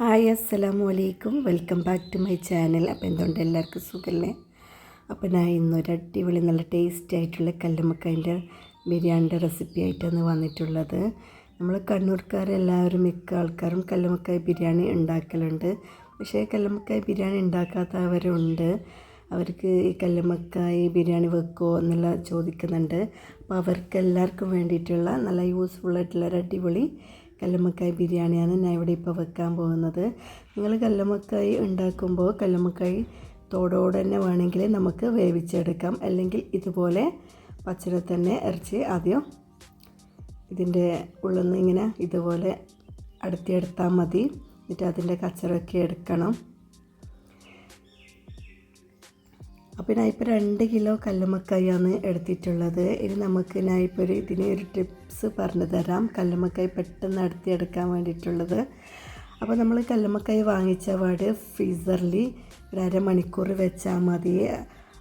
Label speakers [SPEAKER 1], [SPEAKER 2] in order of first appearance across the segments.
[SPEAKER 1] Hi അസ്സലാമു അലൈക്കും. Welcome back to my channel. അപ്പോൾ എന്തുകൊണ്ട് എല്ലാവർക്കും സുഖമല്ലേ അപ്പോൾ ഞാൻ ഇന്നൊരു അടിപൊളി നല്ല ടേസ്റ്റി ആയിട്ടുള്ള കല്ലുമ്മക്കായന്റെ ബിരിയാണിന്റെ റെസിപ്പി ആയിട്ടാണ് വന്നിട്ടുള്ളത്. നമ്മൾ കണ്ണൂർക്കാരെല്ലാവരും മിക്ക ആൾക്കാരും കല്ലുമക്കായ ബിരിയാണി ഉണ്ടാക്കലുണ്ട്. പക്ഷേ കല്ലുമക്കായ ബിരിയാണി ഉണ്ടാക്കാത്തവരുണ്ട്. അവർക്ക് ഈ കല്ലുമക്കായി ബിരിയാണി വെക്കുമോ എന്നുള്ള ചോദിക്കുന്നുണ്ട്. അപ്പോൾ അവർക്ക് എല്ലാവർക്കും വേണ്ടിയിട്ടുള്ള നല്ല യൂസ്ഫുൾ ആയിട്ടുള്ള ഒരു അടിപൊളി കല്ലുമ്മക്കായ് ബിരിയാണിയാണ് ഞാൻ ഇവിടെ ഇപ്പോൾ വെക്കാൻ പോകുന്നത്. നിങ്ങൾ കല്ലുമ്മക്കായ് ഉണ്ടാക്കുമ്പോൾ കല്ലുമ്മക്കായ് തോടോടെ തന്നെ വേണമെങ്കിൽ നമുക്ക് വേവിച്ചെടുക്കാം. അല്ലെങ്കിൽ ഇതുപോലെ പച്ചടി തന്നെ ഇറച്ചി ആദ്യം ഇതിന്റെ ഉള്ളിൽ നിന്ന് ഇങ്ങനെ ഇതുപോലെ അടുത്തിയെടുത്താൽ മതി. എന്നിട്ട് അതിന്റെ കച്ചറൊക്കെ എടുക്കണം. അപ്പോൾ ഞാൻ ഇപ്പോൾ രണ്ട് കിലോ കല്ലുമക്കായാണ് എടുത്തിട്ടുള്ളത്. ഇനി നമുക്ക് ഞാൻ ഇപ്പോൾ ഒരു ഇതിന് ഒരു ടിപ്സ് പറഞ്ഞു തരാം. കല്ലുമക്കായ് പെട്ടെന്ന് എടുത്തിയെടുക്കാൻ വേണ്ടിയിട്ടുള്ളത്. അപ്പോൾ നമ്മൾ കല്ലുമക്കായ് വാങ്ങിച്ച പാട് ഫ്രീസറിൽ ഒരു അരമണിക്കൂർ വെച്ചാൽ മതി.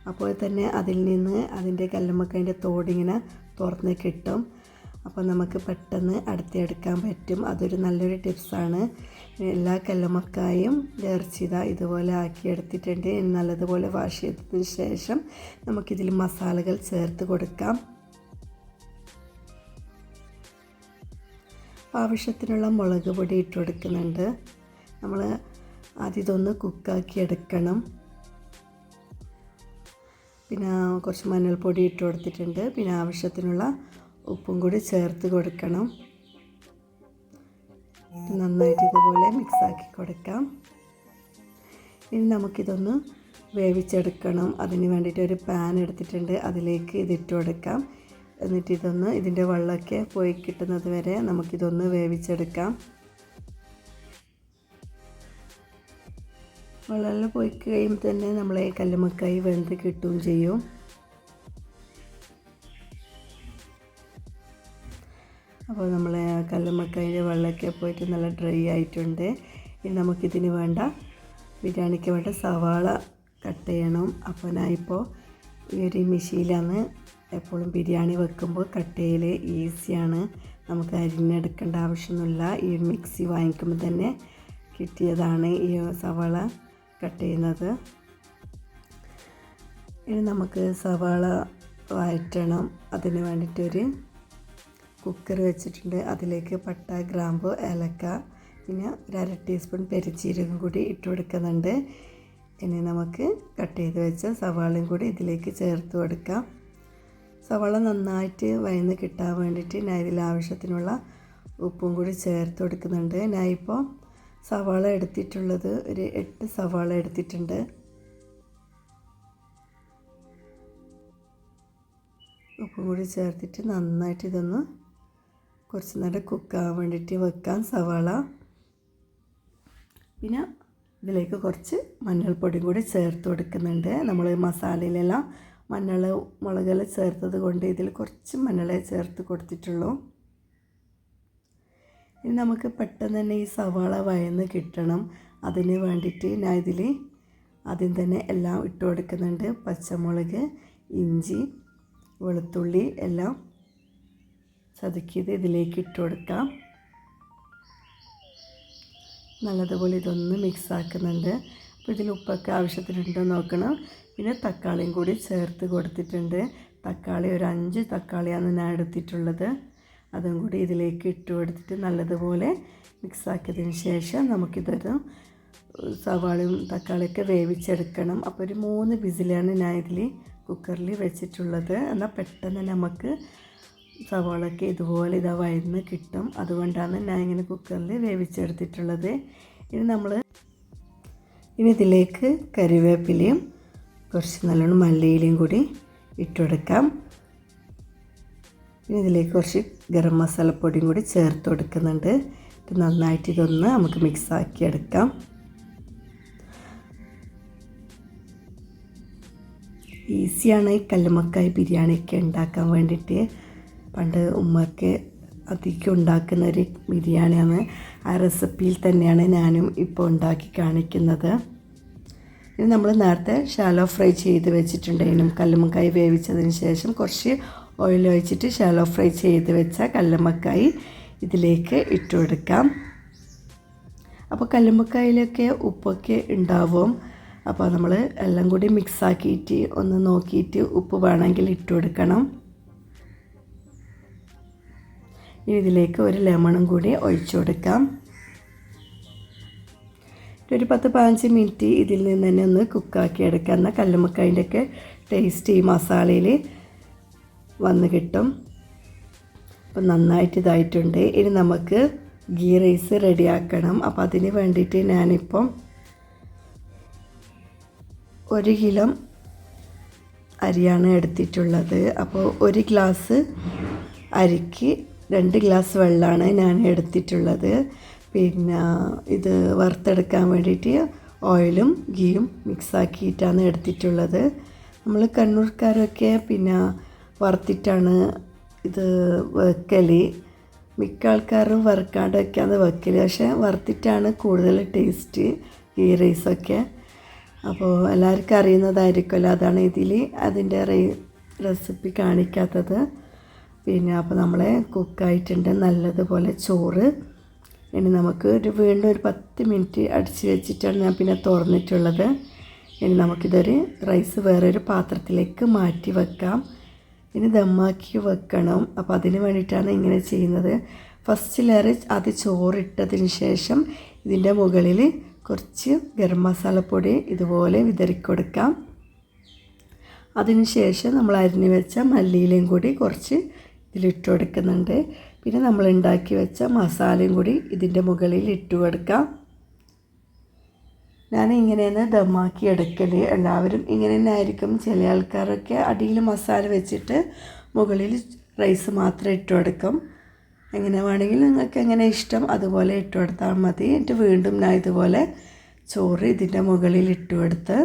[SPEAKER 1] അപ്പോൾ തന്നെ അതിൽ നിന്ന് അതിന്റെ കല്ലുമക്കായന്റെ തോടിങ്ങനെ തുറന്ന് കിട്ടും. അപ്പോൾ നമുക്ക് പെട്ടെന്ന് അടുത്തെടുക്കാൻ പറ്റും. അതൊരു നല്ലൊരു ടിപ്സാണ്. എല്ലാ കല്ലുമക്കായും ഇറച്ചിത ഇതുപോലെ ആക്കി എടുത്തിട്ടുണ്ട് നല്ലതുപോലെ വാഷ് ചെയ്തതിന് ശേഷം നമുക്കിതിൽ മസാലകൾ ചേർത്ത് കൊടുക്കാം. ആവശ്യത്തിനുള്ള മുളക് പൊടി ഇട്ട് കൊടുക്കുന്നുണ്ട്. നമ്മൾ ആദ്യം ഇതൊന്ന് കുക്കാക്കി എടുക്കണം. പിന്നെ കുറച്ച് മഞ്ഞൾപ്പൊടി ഇട്ട് കൊടുത്തിട്ടുണ്ട്. പിന്നെ ആവശ്യത്തിനുള്ള ഉപ്പും കൂടി ചേർത്ത് കൊടുക്കണം. നന്നായിട്ട് ഇതുപോലെ മിക്സാക്കി കൊടുക്കാം. ഇനി നമുക്കിതൊന്ന് വേവിച്ചെടുക്കണം. അതിന് വേണ്ടിയിട്ട് ഒരു പാൻ എടുത്തിട്ടുണ്ട്. അതിലേക്ക് ഇതിട്ട് കൊടുക്കാം. എന്നിട്ട് ഇതൊന്ന് ഇതിന്റെ വെള്ളമൊക്കെ പോയി കിട്ടുന്നത് വരെ നമുക്കിതൊന്ന് വേവിച്ചെടുക്കാം. വെള്ളമെല്ലാം പോയി കഴിയുമ്പോൾ തന്നെ നമ്മളെ കല്ലുമക്കായി വെന്ത് കിട്ടുകയും ചെയ്യും. അപ്പോൾ നമ്മൾ കല്ലുമ്മക്കായിന്റെ വെള്ളമൊക്കെ പോയിട്ട് നല്ല ഡ്രൈ ആയിട്ടുണ്ട്. ഇനി നമുക്കിതിന് വേണ്ട ബിരിയാണിക്ക് വേണ്ട സവാള കട്ട് ചെയ്യണം. അപ്പോൾ ഞാൻ ഇപ്പോൾ ഈ ഒരു മെഷീനിലാണ് എപ്പോഴും ബിരിയാണി വെക്കുമ്പോൾ കട്ട് ചെയ്യൽ ഈസിയാണ്. നമുക്ക് അരിഞ്ഞെടുക്കേണ്ട ആവശ്യമൊന്നുമില്ല. ഈ മിക്സി വാങ്ങിക്കുമ്പോൾ തന്നെ കിട്ടിയതാണ് ഈ സവാള കട്ട് ചെയ്യുന്നത്. ഇനി നമുക്ക് സവാള വഴറ്റണം. അതിന് വേണ്ടിയിട്ടൊരു കുക്കർ വെച്ചിട്ടുണ്ട്. അതിലേക്ക് പട്ട ഗ്രാമ്പു ഏലക്ക പിന്നെ ഒരു അര ടീസ്പൂൺ പെരിച്ചീരകം കൂടി ഇട്ട് കൊടുക്കുന്നുണ്ട്. ഇനി നമുക്ക് കട്ട് ചെയ്ത് വെച്ച സവാളയും കൂടി ഇതിലേക്ക് ചേർത്ത് കൊടുക്കാം. സവാള നന്നായിട്ട് വയന്ന് കിട്ടാൻ വേണ്ടിയിട്ട് ഞാൻ ഇതിൽ ആവശ്യത്തിനുള്ള ഉപ്പും കൂടി ചേർത്ത് കൊടുക്കുന്നുണ്ട്. ഞാൻ ഇപ്പോൾ സവാള എടുത്തിട്ടുള്ളത് ഒരു എട്ട് സവാള എടുത്തിട്ടുണ്ട്. ഉപ്പും കൂടി ചേർത്തിട്ട് നന്നായിട്ട് ഇതൊന്ന് കുറച്ച് നേരം കുക്കാകാൻ വേണ്ടിയിട്ട് വെക്കാം സവാള. പിന്നെ ഇതിലേക്ക് കുറച്ച് മഞ്ഞൾപ്പൊടിയും കൂടി ചേർത്ത് കൊടുക്കുന്നുണ്ട്. നമ്മൾ മസാലയിലെല്ലാം മഞ്ഞൾ മുളകെല്ലാം ചേർത്തത് കൊണ്ട് ഇതിൽ കുറച്ച് മഞ്ഞളെ ചേർത്ത് കൊടുത്തിട്ടുള്ളൂ. ഇനി നമുക്ക് പെട്ടെന്ന് തന്നെ ഈ സവാള വയന്ന് കിട്ടണം. അതിന് വേണ്ടിയിട്ട് ഞാൻ ഇതിൽ ആദ്യം തന്നെ എല്ലാം ഇട്ട് കൊടുക്കുന്നുണ്ട്. പച്ചമുളക് ഇഞ്ചി വെളുത്തുള്ളി എല്ലാം ചതുക്കിയത് ഇതിലേക്ക് ഇട്ട് കൊടുക്കാം. നല്ലതുപോലെ ഇതൊന്ന് മിക്സ് ആക്കുന്നുണ്ട്. അപ്പോൾ ഇതിൽ ഉപ്പൊക്കെ ആവശ്യത്തിനുണ്ടോ നോക്കണം. പിന്നെ തക്കാളിയും കൂടി ചേർത്ത് കൊടുത്തിട്ടുണ്ട്. തക്കാളി ഒരു അഞ്ച് തക്കാളിയാണ് ഞാൻ എടുത്തിട്ടുള്ളത്. അതും കൂടി ഇതിലേക്ക് ഇട്ട് കൊടുത്തിട്ട് നല്ലതുപോലെ മിക്സ് ആക്കിയതിന് ശേഷം നമുക്കിതൊരു സവാളയും തക്കാളിയൊക്കെ വേവിച്ചെടുക്കണം. അപ്പോൾ ഒരു മൂന്ന് വിസിലാണ് ഞാൻ ഇതിൽ കുക്കറിൽ വെച്ചിട്ടുള്ളത്. എന്നാൽ പെട്ടെന്ന് നമുക്ക് സവാളൊക്കെ ഇതുപോലെ ഇതാ വയന്ന് കിട്ടും. അതുകൊണ്ടാണ് ഞാൻ ഇങ്ങനെ കുക്കറിൽ വേവിച്ചെടുത്തിട്ടുള്ളത്. ഇനി നമ്മൾ ഇനി ഇതിലേക്ക് കറിവേപ്പിലയും കുറച്ച് നല്ലോണം മല്ലിയിലയും കൂടി ഇട്ടുകൊടുക്കാം ഇനി ഇതിലേക്ക് കുറച്ച് ഗരം മസാലപ്പൊടിയും കൂടി ചേർത്ത് കൊടുക്കുന്നുണ്ട്. ഇത് നന്നായിട്ട് ഇതൊന്ന് നമുക്ക് മിക്സ് ആക്കി എടുക്കാം. ഈസിയാണ് ഈ കല്ലുമക്കായ് ബിരിയാണിയൊക്കെ ഉണ്ടാക്കാൻ വേണ്ടിയിട്ട്. പണ്ട് ഉമ്മയ്ക്ക് അധികം ഉണ്ടാക്കുന്ന ഒരു ബിരിയാണിയാണ്. ആ റെസിപ്പിയിൽ തന്നെയാണ് ഞാനും ഇപ്പോൾ ഉണ്ടാക്കി കാണിക്കുന്നത്. ഇനി നമ്മൾ നേരത്തെ ഷാലോ ഫ്രൈ ചെയ്ത് വെച്ചിട്ടുണ്ടെങ്കിലും കല്ലുമ്മക്കായി വേവിച്ചതിന് ശേഷം കുറച്ച് ഓയിൽ ഒഴിച്ചിട്ട് ഷാലോ ഫ്രൈ ചെയ്ത് വെച്ച കല്ലുമ്മക്കായി ഇതിലേക്ക് ഇട്ട് കൊടുക്കാം. അപ്പോൾ കല്ലുമ്മക്കായിലൊക്കെ ഉപ്പൊക്കെ ഉണ്ടാവും. അപ്പോൾ നമ്മൾ എല്ലാം കൂടി മിക്സാക്കിയിട്ട് ഒന്ന് നോക്കിയിട്ട് ഉപ്പ് വേണമെങ്കിൽ ഇട്ട് കൊടുക്കണം. ഇനി ഇതിലേക്ക് ഒരു ലെമണും കൂടി ഒഴിച്ചു കൊടുക്കാം. ഒരു പത്ത് പതിനഞ്ച് മിനിറ്റ് ഇതിൽ നിന്ന് തന്നെ ഒന്ന് കുക്കാക്കി എടുക്കാം. എന്നാൽ കല്ലുമ്മക്കായന്റെ ഒക്കെ ടേസ്റ്റ് ഈ മസാലയിൽ വന്ന് കിട്ടും. അപ്പം നന്നായിട്ട് ഇതായിട്ടുണ്ട്. ഇനി നമുക്ക് ഗീ റൈസ് റെഡിയാക്കണം അപ്പോൾ അതിന് വേണ്ടിയിട്ട് ഞാനിപ്പം ഒരു കിലം അരിയാണ് എടുത്തിട്ടുള്ളത്. അപ്പോൾ ഒരു ഗ്ലാസ് അരിക്ക് രണ്ട് ഗ്ലാസ് വെള്ളമാണ് ഞാൻ എടുത്തിട്ടുള്ളത്. പിന്നെ ഇത് വറുത്തെടുക്കാൻ വേണ്ടിയിട്ട് ഓയിലും ഗീയും മിക്സാക്കിയിട്ടാണ് എടുത്തിട്ടുള്ളത്. നമ്മൾ കണ്ണൂർക്കാരൊക്കെ പിന്നെ വറുത്തിട്ടാണ് ഇത് വെക്കൽ മിക്ക ആൾക്കാരും വറുക്കാണ്ടൊക്കെയാണ് വെക്കൽ പക്ഷേ വറുത്തിട്ടാണ് കൂടുതൽ ടേസ്റ്റ് ഈ റൈസൊക്കെ. അപ്പോൾ എല്ലാവർക്കും അറിയുന്നതായിരിക്കുമല്ലോ അതാണ് ഇതിൽ അതിന്റെ റെസിപ്പി കാണിക്കാത്തത്. പിന്നെ അപ്പോൾ നമ്മളെ കുക്കായിട്ടുണ്ട് നല്ലതുപോലെ ചോറ്. ഇനി നമുക്ക് ഒരു വീണ്ടും ഒരു പത്ത് മിനിറ്റ് അടിച്ച് വെച്ചിട്ടാണ് ഞാൻ പിന്നെ തുറന്നിട്ടുള്ളത്. ഇനി നമുക്കിതൊരു റൈസ് വേറൊരു പാത്രത്തിലേക്ക് മാറ്റി വെക്കാം. ഇനി ദമ്മാക്കി വെക്കണം. അപ്പോൾ അതിന് വേണ്ടിയിട്ടാണ് ഇങ്ങനെ ചെയ്യുന്നത്. ഫസ്റ്റ് ലെയർ അത് ചോറിട്ടതിന് ശേഷം ഇതിന്റെ മുകളിൽ കുറച്ച് ഗരം മസാലപ്പൊടി ഇതുപോലെ വിതറിക്കൊടുക്കാം. അതിനുശേഷം നമ്മൾ അരിഞ്ഞ് വെച്ച മല്ലിയിലയും കൂടി കുറച്ച് ഇതിലിട്ട് കൊടുക്കുന്നുണ്ട് പിന്നെ നമ്മൾ ഉണ്ടാക്കി വെച്ച മസാലയും കൂടി ഇതിന്റെ മുകളിൽ ഇട്ട് കൊടുക്കാം ഞാൻ ഇങ്ങനെയാണ് ദമ്മാക്കി എടുക്കൽ എല്ലാവരും ഇങ്ങനെ തന്നെ ആയിരിക്കും ചില ആൾക്കാരൊക്കെ അടിയിൽ മസാല വെച്ചിട്ട് മുകളിൽ റൈസ് മാത്രം ഇട്ട് കൊടുക്കും എങ്ങനെ വേണമെങ്കിൽ നിങ്ങൾക്ക് എങ്ങനെ ഇഷ്ടം അതുപോലെ ഇട്ട് കൊടുത്താൽ മതി. എന്നിട്ട് വീണ്ടും ഞാൻ ഇതുപോലെ ചോറ് ഇതിന്റെ മുകളിൽ ഇട്ട് കൊടുത്ത്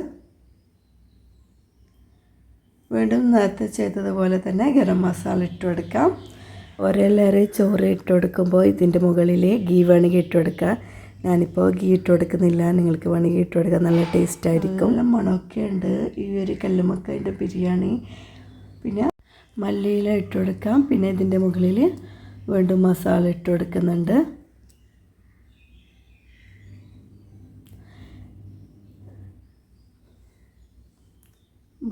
[SPEAKER 1] വീണ്ടും നേരത്തെ ചെയ്തതുപോലെ തന്നെ ഗരം മസാല ഇട്ട് കൊടുക്കാം. ഒരേ ലെയർ ചോറ് ഇട്ട് കൊടുക്കുമ്പോൾ ഇതിന്റെ മുകളിൽ ഗീ വേണമെങ്കിൽ ഇട്ട് കൊടുക്കുക ഞാനിപ്പോൾ ഗീ ഇട്ട് കൊടുക്കുന്നില്ല. നിങ്ങൾക്ക് വേണമെങ്കിൽ ഇട്ട് കൊടുക്കാൻ നല്ല ടേസ്റ്റ് ആയിരിക്കും. നല്ല മണമൊക്കെ ഉണ്ട്. ഈ ഒരു കല്ലുമക്കന്റെ ബിരിയാണി. പിന്നെ മല്ലിയില ഇട്ട് കൊടുക്കാം. പിന്നെ ഇതിന്റെ മുകളിൽ വീണ്ടും മസാല ഇട്ട് കൊടുക്കുന്നുണ്ട്.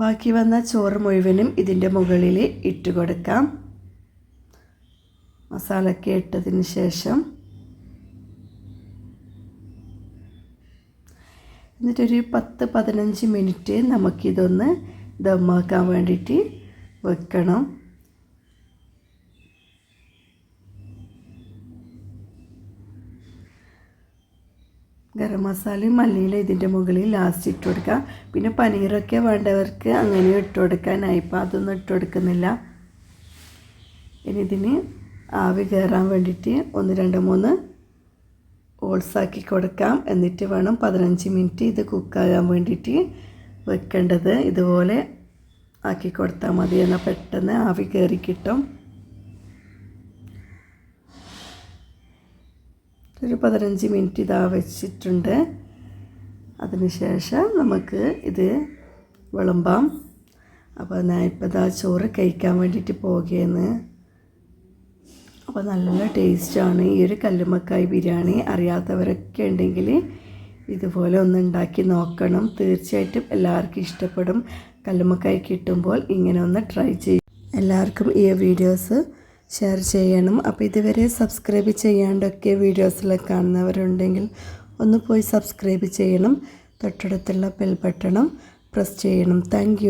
[SPEAKER 1] ബാക്കി വന്ന ചോറ് മുഴുവനും ഇതിന്റെ മുകളിൽ ഇട്ട് കൊടുക്കാം. മസാലയ്ക്ക് ഇട്ടതിന് ശേഷം എന്നിട്ടൊരു പത്ത് പതിനഞ്ച് മിനിറ്റ് നമുക്കിതൊന്ന് ദമ്മാക്കാൻ വേണ്ടിയിട്ട് വെക്കണം. ഗരം മസാലയും മല്ലിയില ഇതിന്റെ മുകളിൽ ലാസ്റ്റ് ഇട്ട് കൊടുക്കുക. പിന്നെ പനീറൊക്കെ വേണ്ടവർക്ക് അങ്ങനെ ഇട്ട് കൊടുക്കാനായി. ഇപ്പം അതൊന്നും ഇട്ട് കൊടുക്കുന്നില്ല. ഇനി ഇതിന് ആവി കയറാൻ വേണ്ടിയിട്ട് ഒന്ന് രണ്ട് മൂന്ന് ഓൾസാക്കി കൊടുക്കാം. എന്നിട്ട് വേണം പതിനഞ്ച് മിനിറ്റ് ഇത് കുക്കാകാൻ വേണ്ടിയിട്ട് വെക്കേണ്ടത്. ഇതുപോലെ ആക്കി കൊടുത്താൽ മതി. എന്നാൽ പെട്ടെന്ന് ആവി കയറി കിട്ടും. ഒരു പതിനഞ്ച് മിനിറ്റ് ഇതാ വെച്ചിട്ടുണ്ട്. അതിനുശേഷം നമുക്ക് ഇത് വിളമ്പാം. അപ്പോൾ ഞാൻ ഇപ്പോൾ ഇതാ ചോറ് കഴിക്കാൻ വേണ്ടിയിട്ട് പോകുകയെന്ന് അപ്പോൾ നല്ല ടേസ്റ്റാണ് ഈ ഒരു കല്ലുമക്കായ് ബിരിയാണി അറിയാത്തവരൊക്കെ ഉണ്ടെങ്കിൽ ഇതുപോലെ ഒന്ന് ഉണ്ടാക്കി നോക്കണം. തീർച്ചയായിട്ടും എല്ലാവർക്കും ഇഷ്ടപ്പെടും. കല്ലുമക്കായ് കിട്ടുമ്പോൾ ഇങ്ങനെ ഒന്ന് ട്രൈ ചെയ്യും. എല്ലാവർക്കും ഈ വീഡിയോസ് ഷെയർ ചെയ്യണം. അപ്പോൾ ഇതുവരെ സബ്സ്ക്രൈബ് ചെയ്യാണ്ടൊക്കെ വീഡിയോസിൽ കാണുന്നവരുണ്ടെങ്കിൽ ഒന്ന് പോയി സബ്സ്ക്രൈബ് ചെയ്യണം. തൊട്ടടുത്തുള്ള ബെൽ ബട്ടണം പ്രസ് ചെയ്യണം. താങ്ക്